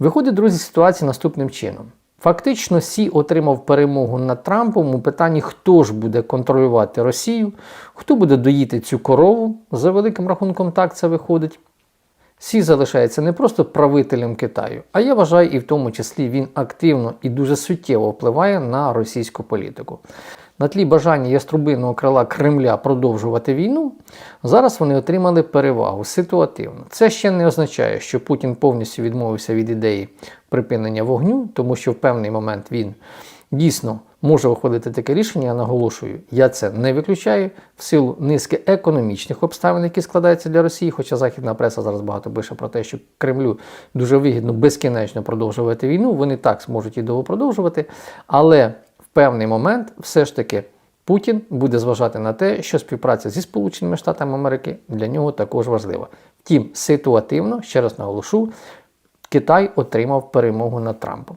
Виходить, друзі, ситуація наступним чином. Фактично, Сі отримав перемогу над Трампом у питанні, хто ж буде контролювати Росію, хто буде доїти цю корову. За великим рахунком, так це виходить. Сі залишається не просто правителем Китаю, а я вважаю, і в тому числі він активно і дуже суттєво впливає на російську політику. На тлі бажання яструбинного крила Кремля продовжувати війну, зараз вони отримали перевагу ситуативно. Це ще не означає, що Путін повністю відмовився від ідеї припинення вогню, тому що в певний момент він дійсно може ухвалити таке рішення. Я наголошую, я це не виключаю в силу низки економічних обставин, які складаються для Росії. Хоча західна преса зараз багато пише про те, що Кремлю дуже вигідно безкінечно продовжувати війну. Вони так зможуть і довго продовжувати, але певний момент все ж таки. Путін буде зважати на те, що співпраця зі Сполученими Штатами Америки для нього також важлива. Втім, ситуативно, ще раз наголошу, Китай отримав перемогу над Трампом.